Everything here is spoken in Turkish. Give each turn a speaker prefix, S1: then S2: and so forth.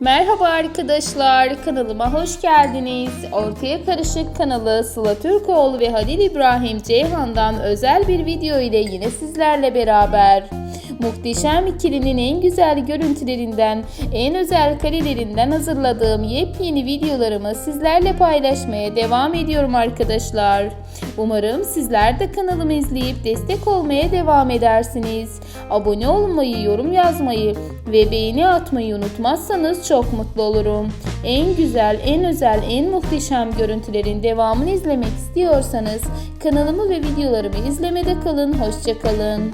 S1: Merhaba arkadaşlar, kanalıma hoş geldiniz. Ortaya Karışık kanalı Sıla Türkoğlu ve Halil İbrahim Ceyhan'dan özel bir video ile yine sizlerle beraber. Muhteşem ikilinin en güzel görüntülerinden, en özel karelerinden hazırladığım yepyeni videolarımı sizlerle paylaşmaya devam ediyorum arkadaşlar. Umarım sizler de kanalımı izleyip destek olmaya devam edersiniz. Abone olmayı, yorum yazmayı ve beğeni atmayı unutmazsanız çok mutlu olurum. En güzel, en özel, en muhteşem görüntülerin devamını izlemek istiyorsanız kanalımı ve videolarımı izlemede kalın. Hoşçakalın.